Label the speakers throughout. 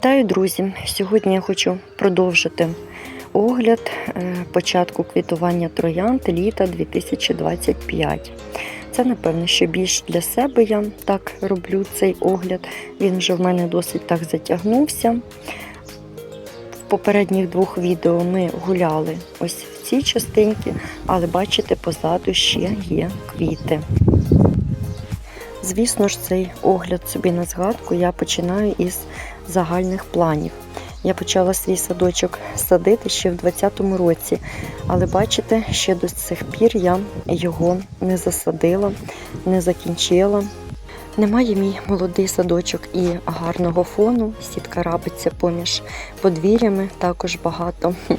Speaker 1: Вітаю, друзі! Сьогодні я хочу продовжити огляд е, початку квітування троянд літа 2025. Це, напевно, що більш для себе я так роблю цей огляд. Він вже в мене досить так затягнувся. В попередніх двох відео ми гуляли ось в цій частинці, але бачите, позаду ще є квіти. Звісно ж, цей огляд собі на згадку я починаю із загальних планів. Я почала свій садочок садити ще в 2020 році, але бачите, ще до цих пір я його не засадила, не закінчила. Немає мій молодий садочок і гарного фону. Сітка рабиться поміж подвір'ями, також багато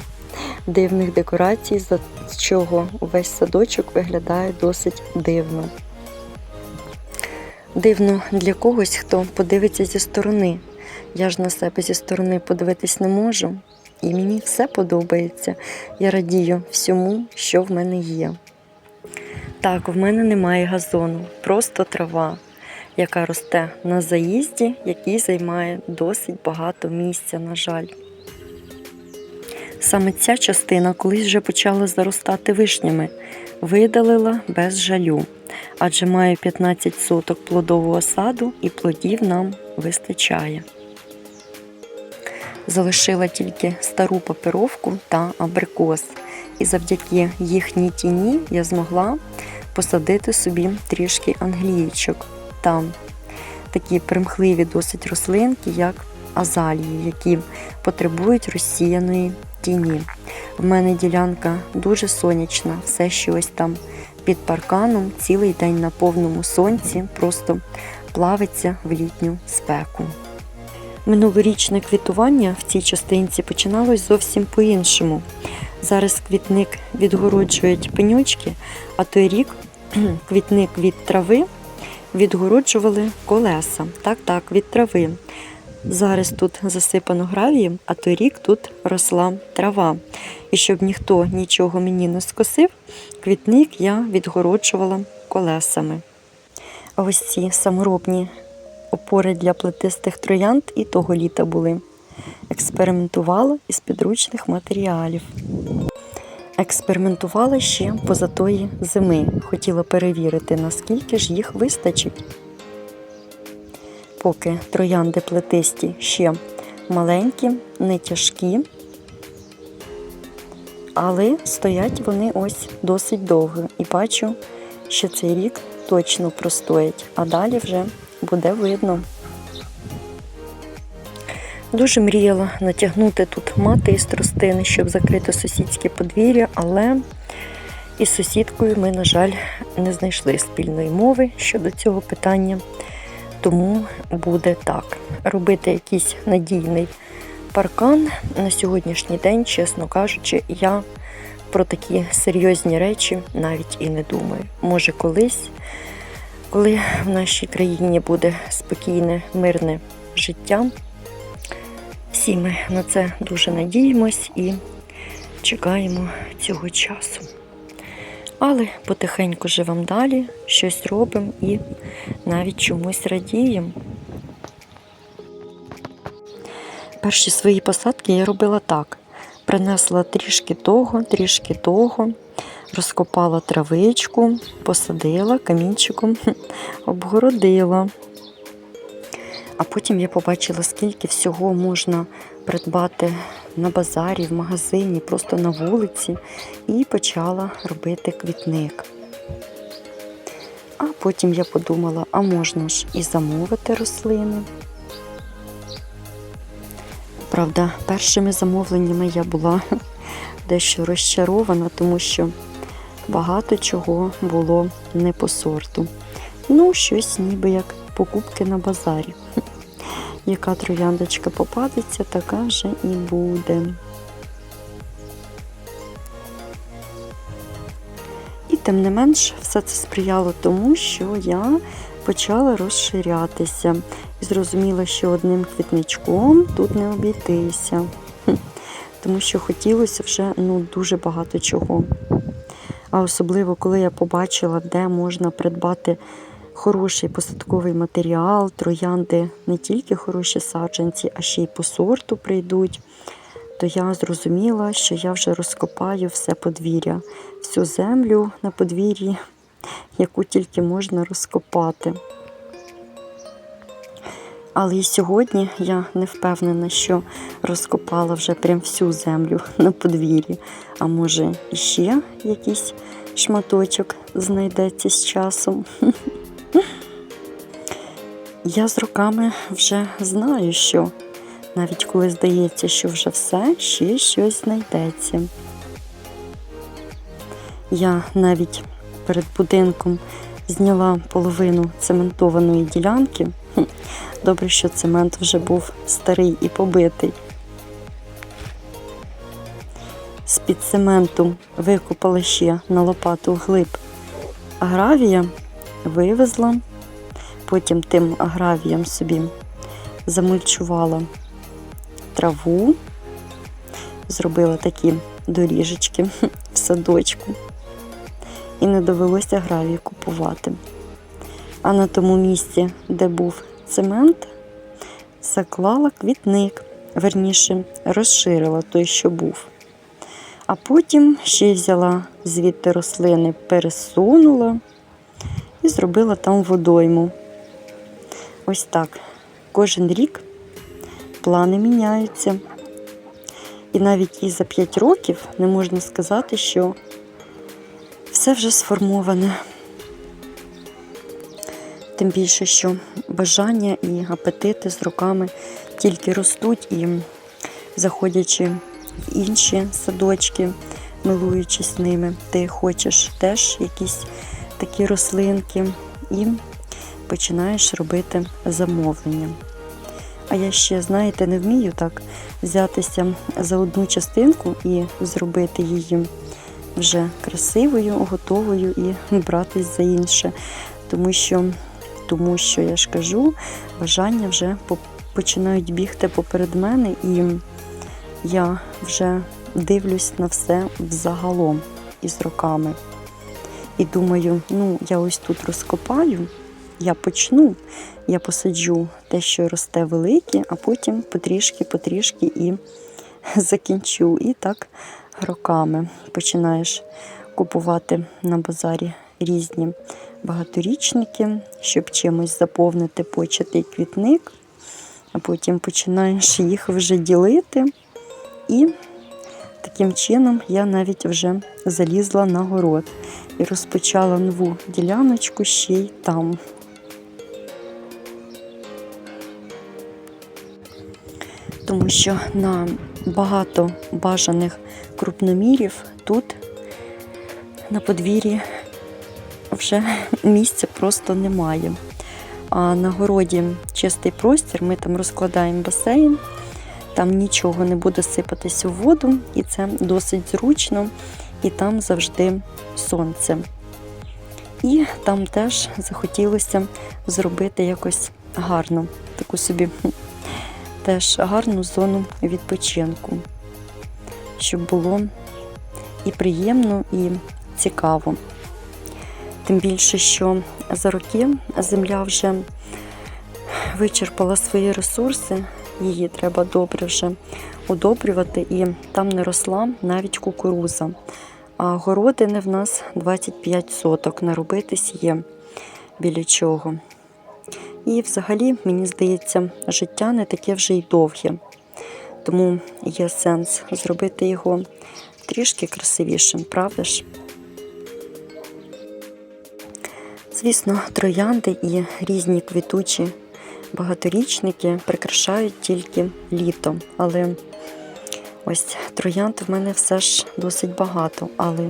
Speaker 1: дивних декорацій, за чого увесь садочок виглядає досить дивно. Дивно для когось, хто подивиться зі сторони. Я ж на себе зі сторони подивитись не можу, і мені все подобається. Я радію всьому, що в мене є. Так, в мене немає газону, просто трава, яка росте на заїзді, який займає досить багато місця, на жаль. Саме ця частина колись вже почала заростати вишнями, видалила без жалю, адже маю 15 соток плодового саду і плодів нам вистачає. Залишила тільки стару папіровку та абрикос, і завдяки їхній тіні я змогла посадити собі трішки англієчок. Там такі примхливі досить рослинки, як азалії, які потребують розсіяної тіні. В мене ділянка дуже сонячна, все що ось там під парканом цілий день на повному сонці, просто плавиться в літню спеку. Минулорічне квітування в цій частинці починалось зовсім по-іншому. Зараз квітник відгороджують пенючки, а той рік квітник від трави відгороджували колеса. Так, так, від трави. Зараз тут засипано гравієм, а той рік тут росла трава. І щоб ніхто нічого мені не скосив, квітник я відгороджувала колесами. А ось ці саморобні опори для плетистих троянд і того літа були. Експериментувала із підручних матеріалів. Експериментувала ще позатої зими. Хотіла перевірити, наскільки ж їх вистачить. Поки троянди плетисті ще маленькі, не тяжкі, але стоять вони ось досить довго. І бачу, що цей рік точно простоять, а далі вже буде видно. Дуже мріяла натягнути тут мати із тростини, щоб закрити сусідське подвір'я, але із сусідкою ми, на жаль, не знайшли спільної мови щодо цього питання. Тому буде так. Робити якийсь надійний паркан на сьогоднішній день, чесно кажучи, я про такі серйозні речі навіть і не думаю. Може, колись, коли в нашій країні буде спокійне, мирне життя, всі ми на це дуже надіємось і чекаємо цього часу. Але потихеньку живемо далі, щось робимо і навіть чомусь радіємо. Перші свої посадки я робила так: принесла трішки того, трішки того, розкопала травичку, посадила камінчиком, обгородила. А потім я побачила, скільки всього можна придбати на базарі, в магазині, просто на вулиці, і почала робити квітник. А потім я подумала, а можна ж і замовити рослини. Правда, першими замовленнями я була дещо розчарована, тому що багато чого було не по сорту. Ну, щось ніби як покупки на базарі. Яка трояндочка попадеться, така вже і буде. І тим не менш, все це сприяло тому, що я почала розширятися і зрозуміла, що одним квітничком тут не обійтися, тому що хотілося вже ну, дуже багато чого. А особливо, коли я побачила, де можна придбати хороший посадковий матеріал, троянди не тільки хороші саджанці, а ще й по сорту прийдуть, то я зрозуміла, що я вже розкопаю все подвір'я, всю землю на подвір'ї, яку тільки можна розкопати. Але і сьогодні я не впевнена, що розкопала вже прям всю землю на подвір'ї. А може, іще якийсь шматочок знайдеться з часом. Я з роками вже знаю, що навіть коли здається, що вже все, ще щось знайдеться. Я навіть перед будинком зняла половину цементованої ділянки. Добре, що цемент вже був старий і побитий. З-під цементу викопала ще на лопату глиб агравія, вивезла, потім тим агравієм собі замульчувала траву, зробила такі доріжечки в садочку. І не довелося агравію купувати. А на тому місці, де був цемент, заклала квітник, верніше розширила той, що був. А потім ще взяла звідти рослини, пересунула і зробила там водойму. Ось так. Кожен рік плани міняються. І навіть і за 5 років не можна сказати, що все вже сформоване. Тим більше, що бажання і апетити з роками тільки ростуть і заходячи в інші садочки, милуючись ними, ти хочеш теж якісь такі рослинки і починаєш робити замовлення. А я ще, знаєте, не вмію так взятися за одну частинку і зробити її вже красивою, готовою і братись за інше. Тому що, тому що я ж кажу, бажання вже починають бігти поперед мене, і я вже дивлюсь на все взагалом із роками. І думаю, ну, я ось тут розкопаю, я почну, я посаджу те, що росте велике, а потім потрішки-потрішки і закінчу. І так роками починаєш купувати на базарі різні багаторічники, щоб чимось заповнити початий квітник, а потім починаєш їх вже ділити. І таким чином я навіть вже залізла на город і розпочала нову діляночку ще й там. Тому що на багато бажаних крупномірів тут на подвір'ї вже місця просто немає. А на городі чистий простір, ми там розкладаємо басейн, там нічого не буде сипатися в воду, і це досить зручно, і там завжди сонце. І там теж захотілося зробити якось гарно, таку собі теж гарну зону відпочинку, щоб було і приємно, і цікаво. Тим більше, що за роки земля вже вичерпала свої ресурси, її треба добре вже удобрювати, і там не росла навіть кукуруза. А городини в нас 25 соток, наробитись є біля чого. І взагалі, мені здається, життя не таке вже й довге. Тому є сенс зробити його трішки красивішим, правда ж? Звісно, троянди і різні квітучі багаторічники прикрашають тільки літо. Але ось троянд в мене все ж досить багато. Але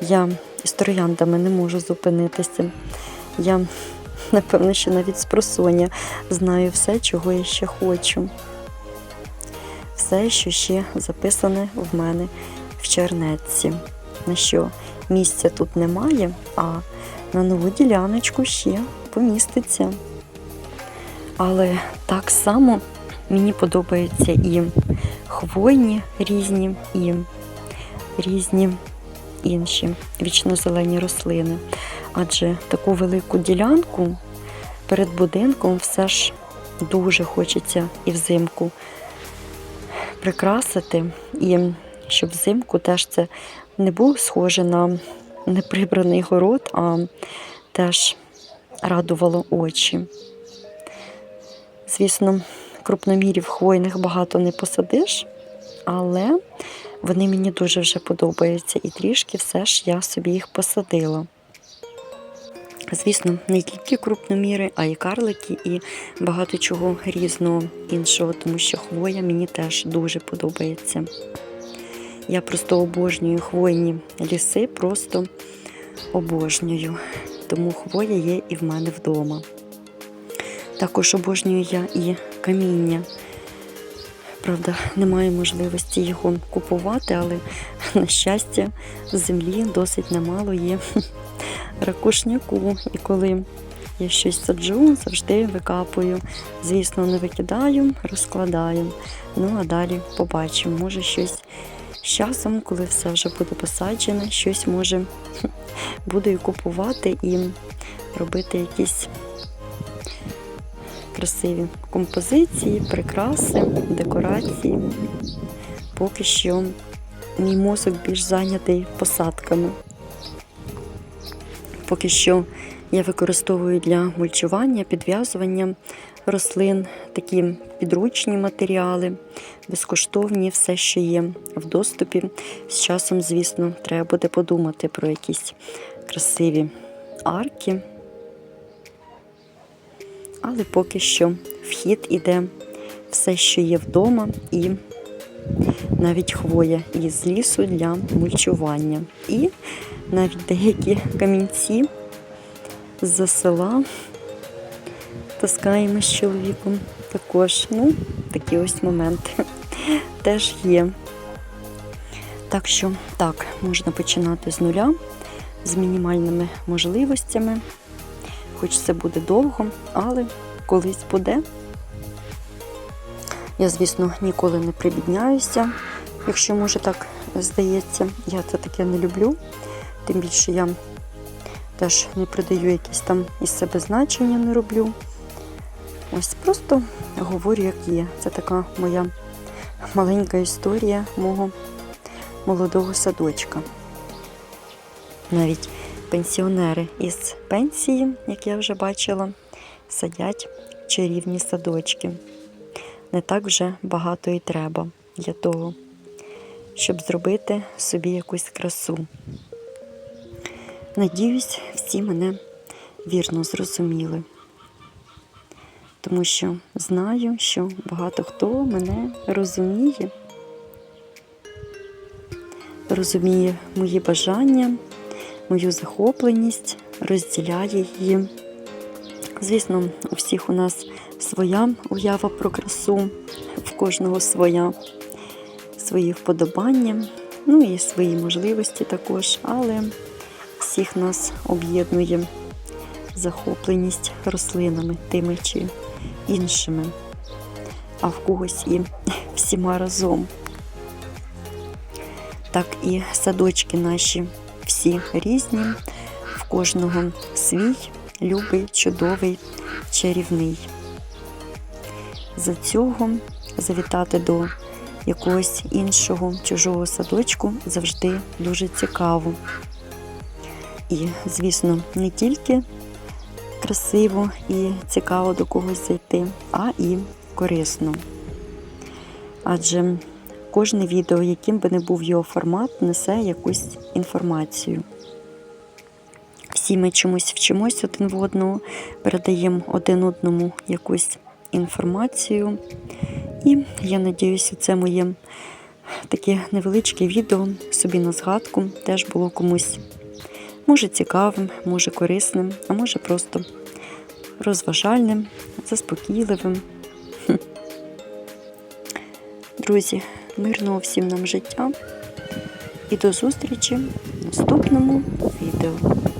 Speaker 1: я з трояндами не можу зупинитися. Я, напевно, що навіть з просоння знаю все, чого я ще хочу. Все, що ще записане в мене в чернетці. На що місця тут немає, а на нову діляночку ще поміститься. Але так само мені подобаються і хвойні різні, і різні інші вічнозелені рослини. Адже таку велику ділянку перед будинком все ж дуже хочеться і взимку прикрасити, і щоб взимку теж це не було схоже на неприбраний город, а теж радувало очі. Звісно, крупномірів хвойних багато не посадиш, але вони мені дуже вже подобаються і трішки все ж я собі їх посадила. Звісно, не тільки крупноміри, а й карлики, і багато чого різного іншого, тому що хвоя мені теж дуже подобається. Я просто обожнюю хвойні ліси, просто обожнюю. Тому хвоя є і в мене вдома. Також обожнюю я і каміння. Правда, немає можливості його купувати, але, на щастя, в землі досить немало є ракушняку. І коли я щось саджу, завжди викапую. Звісно, не викидаю, розкладаю. Ну, а далі побачимо. Може, щось з часом, коли все вже буде посаджене, щось може буду і купувати і робити якісь красиві композиції, прикраси, декорації. Поки що мій мозок більш зайнятий посадками. Поки що я використовую для мульчування, підв'язування рослин такі підручні матеріали, безкоштовні, все, що є в доступі. З часом, звісно, треба буде подумати про якісь красиві арки. Але поки що вхід іде все, що є вдома, і навіть хвоя із лісу для мульчування. І навіть деякі камінці з-за села таскаємо з чоловіком. Також, ну, такі ось моменти теж є. Так що, так, можна починати з нуля, з мінімальними можливостями. Хоч це буде довго, але колись буде. Я, звісно, ніколи не прибідняюся, якщо може так здається. Я це таке не люблю. Тим більше я теж не придаю якісь там із себе значення, не роблю. Ось просто говорю, як є. Це така моя маленька історія мого молодого садочка. Навіть пенсіонери із пенсії, як я вже бачила, садять чарівні садочки. Не так вже багато і треба для того, щоб зробити собі якусь красу. Надіюсь, всі мене вірно зрозуміли, тому що знаю, що багато хто мене розуміє, розуміє мої бажання, мою захопленість, розділяє її. Звісно, у всіх у нас своя уява про красу, в кожного своя, свої вподобання, ну і свої можливості також, але всіх нас об'єднує захопленість рослинами тими чи іншими, а в когось і всіма разом. Так і садочки наші всі різні, в кожного свій любий, чудовий, чарівний. За цього завітати до якогось іншого чужого садочку завжди дуже цікаво. І, звісно, не тільки красиво і цікаво до когось зайти, а і корисно. Адже кожне відео, яким би не був його формат, несе якусь інформацію. Всі ми чомусь вчимось один в одного, передаємо один одному якусь інформацію. І я надіюся, це моє таке невеличке відео собі на згадку теж було комусь може цікавим, може корисним, а може просто розважальним, заспокійливим. Друзі, мирного всім нам життя і до зустрічі в наступному відео.